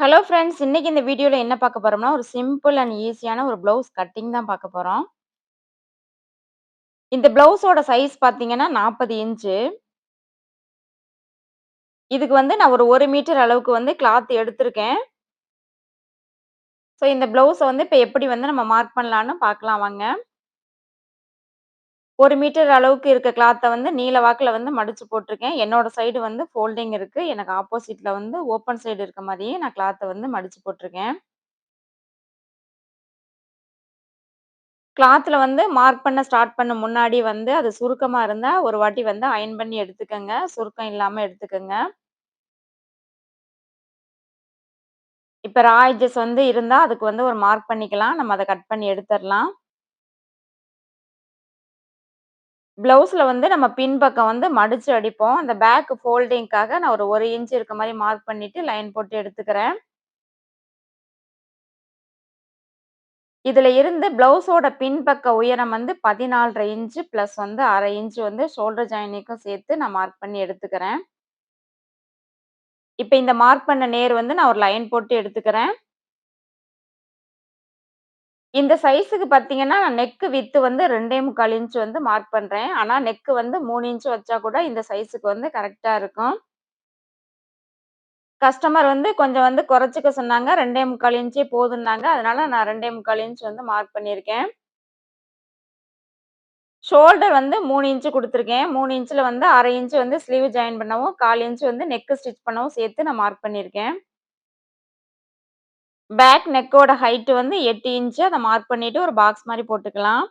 Hello friends இன்னைக்கு இந்த வீடியோவில் என்ன பார்க்க போறோம்னா, ஒரு சிம்பிள் அண்ட் ஈஸியான ஒரு ப்ளவுஸ் கட்டிங் தான் பார்க்க போகிறோம் இந்த ப்ளவுஸோட சைஸ் பார்த்தீங்கன்னா 40 இன்ச்சு. இதுக்கு வந்து நான் ஒரு ஒரு மீட்டர் அளவுக்கு வந்து கிளாத் எடுத்திருக்கேன். ஸோ இந்த ப்ளவுஸை வந்து இப்போ எப்படி வந்து நம்ம மார்க் பண்ணலான்னு பார்க்கலாம் வாங்க. ஒரு மீட்டர் அளவுக்கு இருக்க கிளாத்தை வந்து நீள வாக்கில் வந்து மடிச்சு போட்டிருக்கேன். என்னோட சைடு வந்து ஃபோல்டிங் இருக்குது எனக்கு ஆப்போசிட்டில் வந்து ஓப்பன் சைடு இருக்க மாதிரியே நான் கிளாத்தை வந்து மடிச்சு போட்டிருக்கேன். கிளாத்தில் வந்து மார்க் பண்ண ஸ்டார்ட் பண்ண முன்னாடி வந்து அது சுருக்கமாக இருந்தால் ஒரு வாட்டி வந்து அயர்ன் பண்ணி எடுத்துக்கோங்க. சுருக்கம் இல்லாமல் எடுத்துக்கோங்க. இப்போ ராய்ஜஸ் வந்து இருந்தால் அதுக்கு வந்து ஒரு மார்க் பண்ணிக்கலாம். நம்ம அதை கட் பண்ணி எடுத்துடலாம். ப்ளவுஸில் வந்து நம்ம பின்பக்கம் வந்து மடித்து அடிப்போம். அந்த பேக் ஃபோல்டிங்க்காக நான் ஒரு ஒரு இன்ச் இருக்க மாதிரி மார்க் பண்ணிவிட்டு லைன் போட்டு எடுத்துக்கிறேன். இதில் இருந்து ப்ளவுஸோட பின்பக்க உயரம் வந்து பதினாலரை இன்ச்சு ப்ளஸ் வந்து அரை இன்ச்சு வந்து ஷோல்டர் ஜாயினிக்கும் சேர்த்து நான் மார்க் பண்ணி எடுத்துக்கிறேன். இப்போ இந்த மார்க் பண்ண நேர் வந்து நான் ஒரு லைன் போட்டு எடுத்துக்கிறேன். இந்த சைஸுக்கு பார்த்தீங்கன்னா, நான் வித்து வந்து 2 1/4 இன்ச் வந்து மார்க் பண்ணுறேன் ஆனால் நெக்கு வந்து மூணு இன்ச் வச்சா கூட இந்த சைஸுக்கு வந்து கரெக்டாக இருக்கும். கஸ்டமர் வந்து கொஞ்சம் வந்து குறைச்சிக்க சொன்னாங்க. 2 1/4 இன்ச்சே போதுன்னாங்க அதனால நான் 2 1/4 இன்ச் வந்து மார்க் பண்ணியிருக்கேன். ஷோல்டர் வந்து மூணு இன்ச்சு கொடுத்துருக்கேன் மூணு இன்ச்சில் வந்து அரை இன்ச்சு வந்து ஸ்லீவ் ஜாயின் பண்ணவும், கால் இன்ச்சு வந்து நெக்கு ஸ்டிச் பண்ணவும் சேர்த்து நான் மார்க் பண்ணியிருக்கேன். பேக் நெக்கோட ஹைட் வந்து எட்டு இன்ச் அத மார்க் பண்ணிட்டு ஒரு பாக்ஸ் மாதிரி போட்டுக்கலாம்.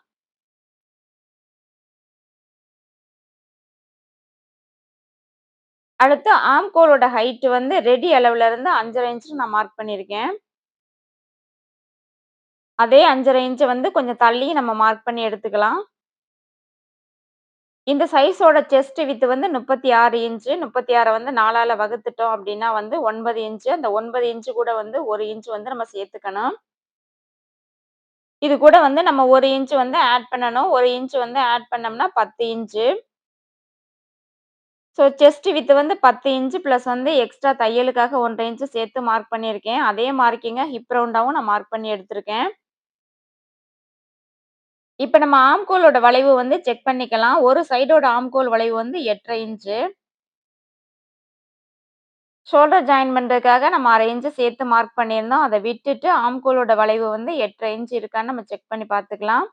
அடுத்து ஆம்கோலோட ஹோலோட ஹைட் வந்து ரெடி அளவுல இருந்து 5 1/2 இன்ச் நான் மார்க் பண்ணியிருக்கேன். அதே 5 1/2 வந்து கொஞ்சம் தள்ளி நம்ம மார்க் பண்ணி எடுத்துக்கலாம். இந்த சைஸோட செஸ்ட் வித்து வந்து முப்பத்தி ஆறு இன்ச்சு முப்பத்தி ஆறை வந்து 4ஆல வகுத்துட்டோம் அப்படின்னா வந்து ஒன்பது இன்ச்சு அந்த ஒன்பது இன்ச்சு கூட வந்து ஒரு இன்ச் வந்து நம்ம சேர்த்துக்கணும். இது கூட வந்து நம்ம ஒரு இன்ச் வந்து ஆட் பண்ணணும். ஒரு இன்ச் வந்து ஆட் பண்ணோம்னா பத்து இன்ச்சு ஸோ செஸ்ட் வித்து வந்து பத்து இன்ச்சு ப்ளஸ் வந்து எக்ஸ்ட்ரா தையலுக்காக ஒன்றரை இன்ச்சு சேர்த்து மார்க் பண்ணியிருக்கேன். அதே மார்க்கிங்க ஹிப் ரவுண்டாகவும் நான் மார்க் பண்ணி எடுத்திருக்கேன். இப்போ நம்ம ஆம்கோலோட வளைவு வந்து செக் பண்ணிக்கலாம். ஒரு சைடோட ஆம்கோல் வளைவு வந்து எட்டரை இன்ச்சு ஷோல்டர் ஜாயின் பண்ணுறதுக்காக நம்ம அரை இன்ச்சு சேர்த்து மார்க் பண்ணியிருந்தோம். அதை விட்டுட்டு ஆம்கோலோட வளைவு வந்து எட்டரை இன்ச்சு இருக்கான்னு நம்ம செக் பண்ணி பார்த்துக்கலாம்.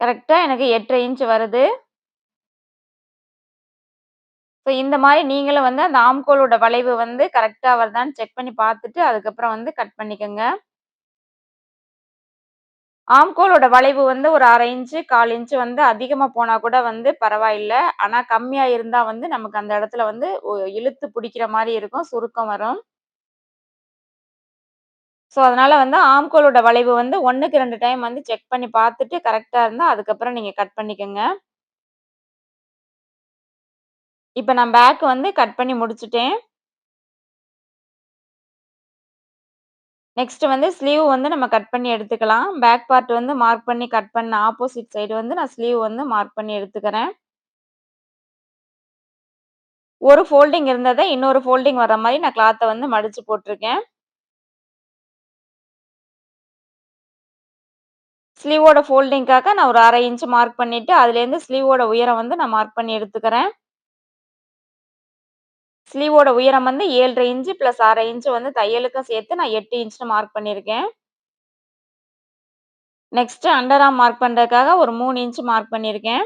கரெக்டாக எனக்கு 8 1/2 இன்ச் வருது. ஸோ இந்த மாதிரி நீங்களும் வந்து அந்த ஆம்கோலோட வளைவு வந்து கரெக்டாக வருதான்னு செக் பண்ணி பார்த்துட்டு, அதுக்கப்புறம் வந்து கட் பண்ணிக்கோங்க ஆம்கோலோட வளைவு வந்து ஒரு அரை இன்ச்சு கால் இன்ச்சு வந்து அதிகமாக போனால் கூட வந்து பரவாயில்லை ஆனால் கம்மியாக இருந்தால் வந்து நமக்கு அந்த இடத்துல வந்து இழுத்து பிடிக்கிற மாதிரி இருக்கும். சுருக்கம் வரும். ஸோ அதனால் வந்து ஆம்கோலோட வளைவு வந்து 1க்கு 2 டைம் வந்து செக் பண்ணி பார்த்துட்டு கரெக்டாக இருந்தால் அதுக்கப்புறம் நீங்கள் கட் பண்ணிக்கோங்க இப்போ நான் பேக் வந்து கட் பண்ணி முடிச்சுட்டேன். நெக்ஸ்ட் வந்து ஸ்லீவ் வந்து நம்ம கட் பண்ணி எடுத்துக்கலாம். பேக் பார்ட் வந்து மார்க் பண்ணி கட் பண்ண ஆப்போசிட் சைடு வந்து நான் ஸ்லீவ் வந்து மார்க் பண்ணி எடுத்துக்கிறேன். ஒரு ஃபோல்டிங் இருந்ததை இன்னொரு ஃபோல்டிங் வர மாதிரி நான் கிளாத்தை வந்து மடிச்சு போட்டிருக்கேன் ஸ்லீவோட ஃபோல்டிங்க்காக நான் ஒரு அரை இன்ச் மார்க் பண்ணிட்டு, அதுலேருந்து ஸ்லீவோட உயரம் வந்து நான் மார்க் பண்ணி எடுத்துக்கிறேன். ஸ்லீவோட உயரம் வந்து ஏழரை இன்ச்சு ப்ளஸ் அரை இன்ச்சு வந்து தையலுக்கும் சேர்த்து நான் எட்டு இன்ச்சுன்னு மார்க் பண்ணியிருக்கேன். நெக்ஸ்ட் அண்டராம் மார்க் பண்ணுறதுக்காக ஒரு மூணு இன்ச்சு மார்க் பண்ணியிருக்கேன்.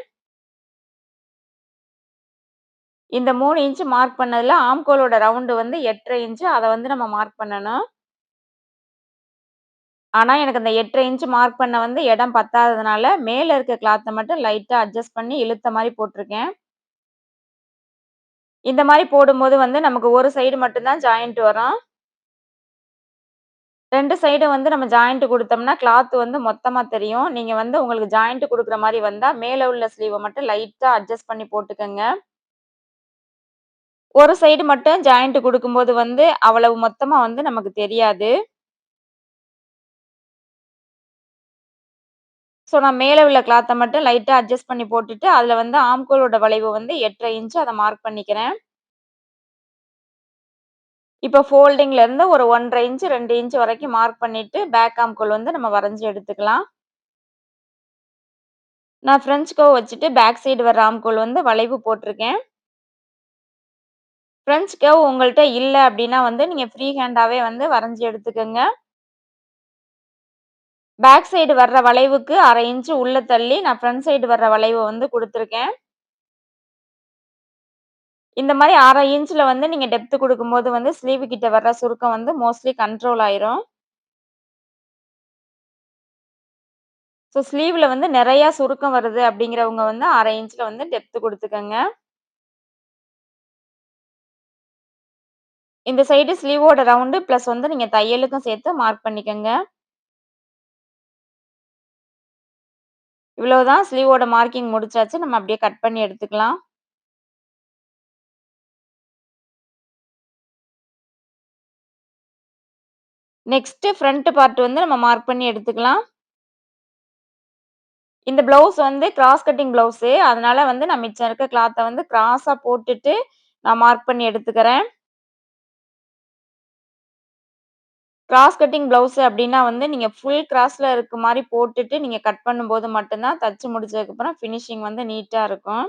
இந்த மூணு இன்ச் மார்க் பண்ணதில் ஆம்கோலோட ரவுண்டு வந்து எட்டரை இன்ச்சு அதை வந்து நம்ம மார்க் பண்ணணும். ஆனால் எனக்கு அந்த 8 1/2 இன்ச் மார்க் பண்ண வந்து இடம் பத்தாததுனால, மேலே இருக்க கிளாத்தை மட்டும் லைட்டாக அட்ஜஸ்ட் பண்ணி இழுத்த மாதிரி போட்டிருக்கேன் இந்த மாதிரி போடும்போது வந்து நமக்கு ஒரு சைடு மட்டும்தான் ஜாயிண்ட் வரும். 2 சைடும் வந்து நம்ம ஜாயிண்ட் கொடுத்தோம்னா கிளாத் வந்து மொத்தமா தெரியும். நீங்க வந்து உங்களுக்கு ஜாயிண்ட் கொடுக்குற மாதிரி வந்தா, மேல உள்ள ஸ்லீவை மட்டும் லைட்டா அட்ஜஸ்ட் பண்ணி போட்டுக்கோங்க ஒரு சைடு மட்டும் ஜாயிண்ட் கொடுக்கும்போது வந்து, அவ்வளவு மொத்தமா வந்து நமக்கு தெரியாது. ஸோ நான் மேலே உள்ள கிளாத்தை மட்டும் லைட்டாக அட்ஜஸ்ட் பண்ணி போட்டுட்டு, அதில் வந்து ஆம்கோலோட வளைவு வந்து எட்டரை இன்ச்சு அதை மார்க் பண்ணிக்கிறேன். இப்போ ஃபோல்டிங்லேருந்து ஒரு ஒன்றரை இன்ச்சு ரெண்டு இன்ச்சு வரைக்கும் மார்க் பண்ணிவிட்டு பேக் ஆம்கோல் வந்து நம்ம வரைஞ்சி எடுத்துக்கலாம். நான் ஃப்ரெஞ்ச் கர்வ் வச்சுட்டு பேக் சைடு வர ஆம்கோல் வந்து வளைவு போட்டிருக்கேன். ஃப்ரெஞ்ச் கர்வ் உங்கள்கிட்ட இல்லை அப்படின்னா வந்து நீங்கள் ஃப்ரீ ஹேண்டாகவே வந்து வரைஞ்சி எடுத்துக்கங்க. பேக் சைடு வர்ற வளைவுக்கு 1/2 இன்ச் உள்ள தள்ளி நான் ஃப்ரண்ட் சைடு வர்ற வளைவை வந்து கொடுத்துருக்கேன். இந்த மாதிரி அரை இன்ச்சில் வந்து நீங்கள் டெப்த் கொடுக்கும்போது வந்து ஸ்லீவ் கிட்ட வர்ற சுருக்கம் வந்து மோஸ்ட்லி கண்ட்ரோல் ஆயிரும். ஸோ ஸ்லீவில் வந்து நிறையா சுருக்கம் வருது அப்படிங்கிறவங்க வந்து அரை இன்ச்சில் வந்து டெப்த்து கொடுத்துக்கோங்க. இந்த சைடு ஸ்லீவோட ரவுண்டு ப்ளஸ் வந்து நீங்கள் தையலுக்கும் சேர்த்து மார்க் பண்ணிக்கோங்க. இவ்வளவுதான் ஸ்லீவோட மார்க்கிங் முடிச்சாச்சு. நம்ம அப்படியே கட் பண்ணி எடுத்துக்கலாம். நெக்ஸ்ட் ஃப்ரண்ட் பார்ட் வந்து நம்ம மார்க் பண்ணி எடுத்துக்கலாம். இந்த ப்ளவுஸ் வந்து கிராஸ் கட்டிங் ப்ளவுஸு. அதனால வந்து நான் மிச்சம் இருக்க கிளாத்தை வந்து கிராஸாக போட்டுட்டு நான் மார்க் பண்ணி எடுத்துக்கிறேன். கிராஸ் கட்டிங் ப்ளவுஸ் அப்படின்னா வந்து நீங்கள் ஃபுல் கிராஸில் இருக்க மாதிரி போட்டுட்டு நீங்கள் கட் பண்ணும்போது மட்டும்தான் தச்சு முடிச்சதுக்கப்புறம் ஃபினிஷிங் வந்து நீட்டாக இருக்கும்.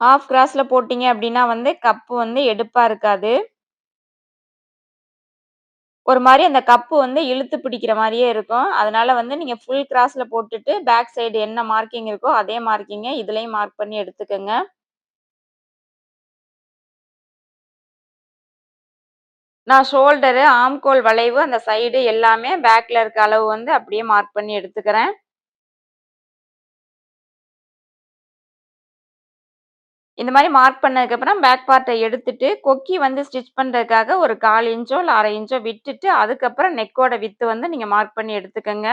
ஆஃப் கிராஸில் போட்டிங்க அப்படின்னா வந்து கப்பு வந்து எடுப்பாக இருக்காது. ஒரு மாதிரி அந்த கப்பு வந்து இழுத்து பிடிக்கிற மாதிரியே இருக்கும். அதனால வந்து நீங்கள் ஃபுல் கிராஸில் போட்டுட்டு பேக் சைடு என்ன மார்க்கிங் இருக்கோ அதே மார்க்கிங்க இதுலேயும் மார்க் பண்ணி எடுத்துக்கோங்க நான் ஷோல்டரு, ஆம்கோல் வளைவு, அந்த சைடு எல்லாமே பேக்கில் இருக்க அளவு வந்து அப்படியே மார்க் பண்ணி எடுத்துக்கிறேன். இந்த மாதிரி மார்க் பண்ணதுக்கப்புறம் பேக் பார்ட்டை எடுத்துட்டு, கொக்கி வந்து ஸ்டிச் பண்ணுறதுக்காக ஒரு 1/4 இன்ச்சோ இல்லை அரை இன்ச்சோ விட்டுட்டு, அதுக்கப்புறம் நெக்கோட வித்து வந்து நீங்கள் மார்க் பண்ணி எடுத்துக்கோங்க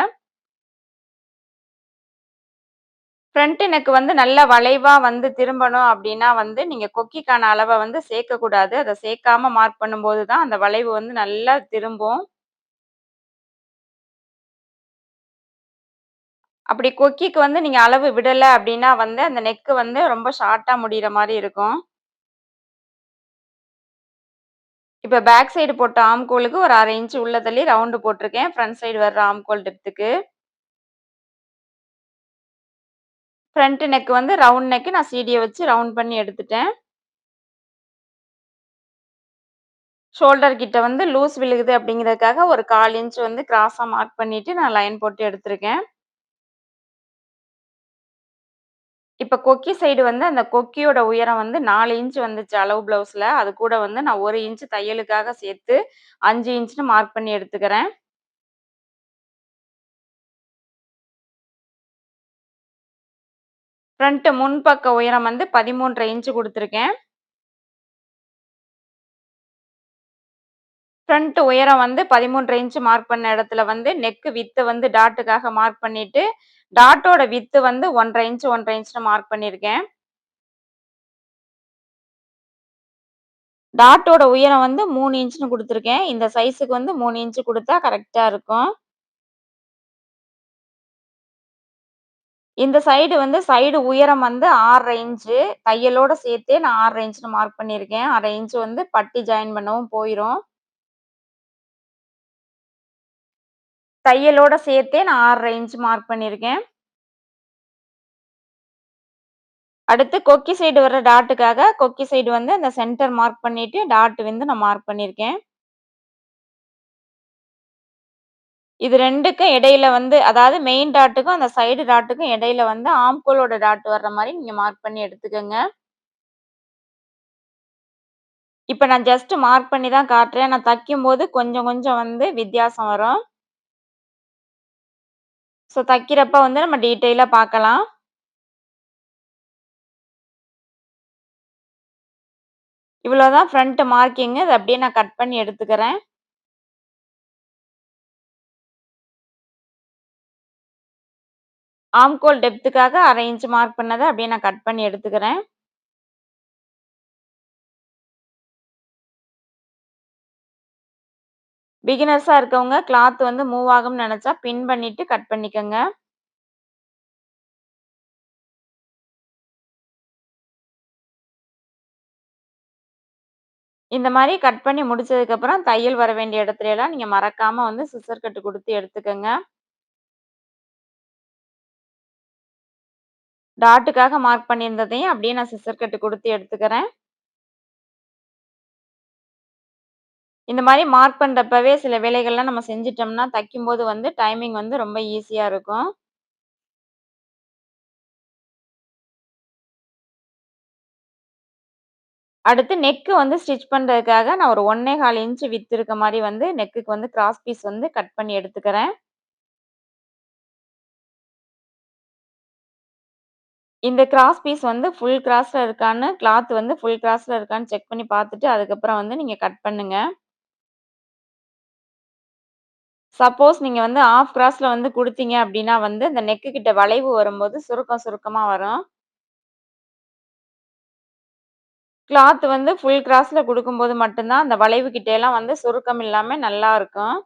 ஃப்ரண்ட் எனக்கு வந்து நல்ல வளைவா வந்து திரும்பணும் அப்படின்னா வந்து, நீங்க கொக்கிக்கான அளவை வந்து சேர்க்கக்கூடாது. அதை சேர்க்காம மார்க் பண்ணும்போது தான் அந்த வளைவு வந்து நல்லா திரும்பும். அப்படி கொக்கிக்கு வந்து நீங்க அளவு விடல அப்படின்னா வந்து, அந்த நெக்கு வந்து ரொம்ப ஷார்ட்டா முடிகிற மாதிரி இருக்கும். இப்ப பேக் சைடு போட்ட ஆம்கோலுக்கு ஒரு 1/2 இன்ச் உள்ள தள்ளி ரவுண்டு போட்டிருக்கேன். ஃப்ரண்ட் சைடு வர்ற ஆம்கோல் டெப்த்துக்கு. ஃப்ரண்ட் நெக் வந்து ரவுண்ட் நெக்கு நான் சீடியை வச்சு ரவுண்ட் பண்ணி எடுத்துட்டேன். ஷோல்டர் கிட்ட வந்து லூஸ் விழுகுது அப்படிங்கிறதுக்காக ஒரு 1/4 இன்ச் வந்து கிராஸாக மார்க் பண்ணிட்டு நான் லைன் போட்டு எடுத்திருக்கேன். இப்போ கொக்கி சைடு வந்து அந்த கொக்கியோட உயரம் வந்து நாலு இன்ச் வந்துச்சு அளவு ப்ளவுஸில் அது கூட வந்து நான் ஒரு இன்ச் தையலுக்காக சேர்த்து அஞ்சு இன்ச்சுன்னு மார்க் பண்ணி எடுத்துக்கிறேன். ஃப்ரண்ட் முன்பக்க உயரம் வந்து 13 1/2 இன்ச் ஃப்ரண்ட் உயரம் வந்து 13 1/2 இன்ச் மார்க் பண்ண இடத்துல வந்து நெக்கு வித்து வந்து டாட்டுக்காக மார்க் பண்ணிட்டு, டாட்டோட வித்து வந்து 1 1/2 இன்ச் 1 1/2 இன்ச்ன்னு மார்க் பண்ணியிருக்கேன். டாட்டோட உயரம் வந்து மூணு இன்ச்சுன்னு கொடுத்துருக்கேன் இந்த சைஸுக்கு வந்து மூணு இன்ச்சு கொடுத்தா கரெக்டாக இருக்கும். இந்த சைடு வந்து சைடு உயரம் வந்து 6 1/2 இன்ச்சு. தையலோட சேர்த்தே நான் ஆறு ரேஞ்சுன்னு மார்க் பண்ணியிருக்கேன். ஆறு ரேஞ்சு வந்து பட்டி ஜாயின் பண்ணவும் போயிடும் தையலோட சேர்த்தே நான் ஆறு ரேஞ்சு மார்க் பண்ணியிருக்கேன். அடுத்து கொக்கி சைடு வர்ற டாட்டுக்காக, கொக்கி சைடு வந்து அந்த சென்டர் மார்க் பண்ணிட்டு, டாட் வந்து நான் மார்க் பண்ணியிருக்கேன். இது ரெண்டுக்கும் இடையில வந்து அதாவது மெயின் டாட்டுக்கும், அந்த சைடு டாட்டுக்கும் இடையில வந்து ஆம்கோலோட டாட் வர்ற மாதிரி நீங்க மார்க் பண்ணி எடுத்துக்கோங்க இப்ப நான் ஜஸ்ட் மார்க் பண்ணி தான் காட்டுறேன். நான் தைக்கும்போது கொஞ்சம் கொஞ்சம் வந்து வித்தியாசம் வரும். ஸோ தைக்கிறப்ப வந்து நம்ம டீட்டெயிலா பார்க்கலாம். இவ்வளோதான் ஃப்ரண்ட் மார்க்கிங்கு. இத அப்படியே நான் கட் பண்ணி எடுத்துக்கிறேன். ஆம்கோல் டெப்த்துக்காக அரை இன்ச் மார்க் பண்ணதை அப்படியே நான் கட் பண்ணி எடுத்துக்கிறேன். பிகினர்ஸாக இருக்கவங்க கிளாத் வந்து மூவ் ஆகும்னு நினச்சா பின் பண்ணிட்டு கட் பண்ணிக்கோங்க இந்த மாதிரி கட் பண்ணி முடிச்சதுக்கப்புறம், தையல் வர வேண்டிய இடத்துலலாம் நீங்கள் மறக்காமல் வந்து சிசர் கட்டு கொடுத்து எடுத்துக்கங்க. டாட்டுக்காக மார்க் பண்ணியிருந்ததையும் அப்படியே நான் சிசர் கட்டு கொடுத்து எடுத்துக்கிறேன். இந்த மாதிரி மார்க் பண்ணுறப்பவே சில வேலைகள்லாம் நம்ம செஞ்சுட்டோம்னா, தைக்கும்போது வந்து டைமிங் வந்து ரொம்ப ஈஸியாக இருக்கும். அடுத்து நெக்கு வந்து ஸ்டிச் பண்ணுறதுக்காக நான் ஒரு 1 1/4 இன்ச் இருக்க மாதிரி வந்து நெக்குக்கு வந்து கிராஸ் பீஸ் வந்து கட் பண்ணி எடுத்துக்கிறேன். இந்த கிராஸ் பீஸ் வந்து ஃபுல் கிராஸ்ல இருக்கான்னு கிளாத் வந்து ஃபுல் கிராஸ்ல இருக்கான்னு செக் பண்ணி பார்த்துட்டு, அதுக்கப்புறம் வந்து நீங்க கட் பண்ணுங்க. சப்போஸ் நீங்க வந்து ஆஃப் கிராஸ்ல வந்து கொடுத்தீங்க அப்படின்னா வந்து, இந்த நெக்கு கிட்ட வளைவு வரும்போது சுருக்கம் சுருக்கமா வரும். கிளாத் வந்து ஃபுல் கிராஸ்ல கொடுக்கும்போது மட்டும்தான் அந்த வளைவு கிட்டேலாம் வந்து சுருக்கம் இல்லாம நல்லா இருக்கும்.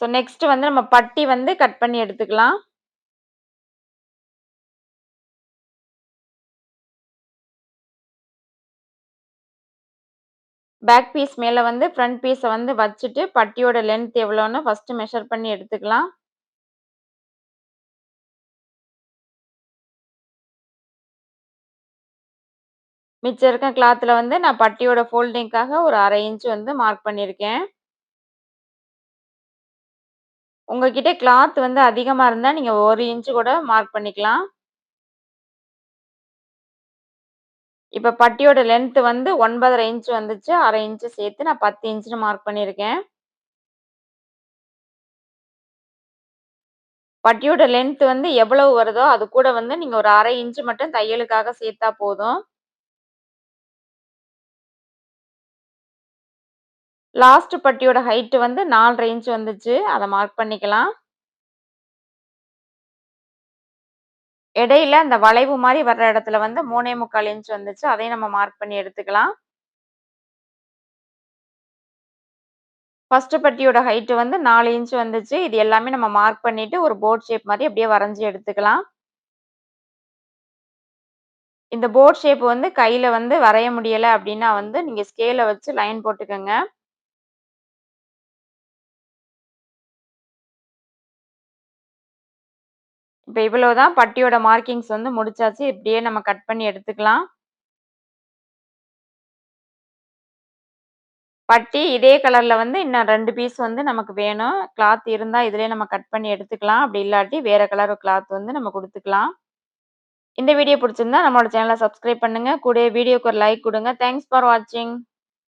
ஸோ நெக்ஸ்ட் வந்து நம்ம பட்டி வந்து கட் பண்ணி எடுத்துக்கலாம். பேக் பீஸ் மேலே வந்து ஃப்ரண்ட் பீஸை வந்து வச்சுட்டு, பட்டியோட லென்த் எவ்வளோன்னு ஃபஸ்ட்டு மெஷர் பண்ணி எடுத்துக்கலாம். மிச்சம் இருக்க கிளாத்தில் வந்து நான் பட்டியோட ஃபோல்டிங்க்காக ஒரு 1/2 இன்ச் வந்து மார்க் பண்ணியிருக்கேன். உங்ககிட்ட கிளாத் வந்து அதிகமாக இருந்தா, நீங்க ஒரு இன்ச்சு கூட மார்க் பண்ணிக்கலாம். இப்ப பட்டியோட லென்த் வந்து 9 1/2 இன்ச் வந்துச்சு. 1/2 இன்ச் சேர்த்து நான் 10 இன்ச்சுன்னு மார்க் பண்ணியிருக்கேன். பட்டியோட லென்த் வந்து எவ்வளவு வருதோ, அது கூட வந்து நீங்க ஒரு 1/2 இன்ச் மட்டும் தையலுக்காக சேர்த்தா போதும். லாஸ்ட் பட்டியோட ஹைட் வந்து நாலு இன்ச் வந்துச்சு. அத மார்க் பண்ணிக்கலாம். இடையில அந்த வளைவு மாதிரி வர்ற இடத்துல வந்து 3 1/4 இன்ச் வந்துச்சு. அதையும் நம்ம மார்க் பண்ணி எடுத்துக்கலாம். ஃபர்ஸ்ட் பட்டியோட ஹைட் வந்து நாலு இன்ச் வந்துச்சு. இது எல்லாமே நம்ம மார்க் பண்ணிட்டு, ஒரு போர்ட் ஷேப் மாதிரி அப்படியே வரைஞ்சு எடுத்துக்கலாம். இந்த போர்ட் ஷேப் வந்து கையில வந்து வரைய முடியல அப்படின்னா வந்து, நீங்க ஸ்கேல வச்சு லைன் போட்டுக்கங்க. இப்போ இவ்வளோ தான் பட்டியோட மார்க்கிங்ஸ் வந்து முடிச்சாச்சு. இப்படியே நம்ம கட் பண்ணி எடுத்துக்கலாம். பட்டி இதே கலரில் வந்து இன்னும் ரெண்டு பீஸ் வந்து நமக்கு வேணும். கிளாத் இருந்தால் இதிலே நம்ம கட் பண்ணி எடுத்துக்கலாம். அப்படி இல்லாட்டி வேறு கலர் கிளாத் வந்து நம்ம கொடுத்துக்கலாம் இந்த வீடியோ பிடிச்சிருந்தா நம்மளோட சேனலை சப்ஸ்கிரைப் பண்ணுங்க. கூட வீடியோக்கு ஒரு லைக் கொடுங்க தேங்க்ஸ் ஃபார் வாட்சிங்.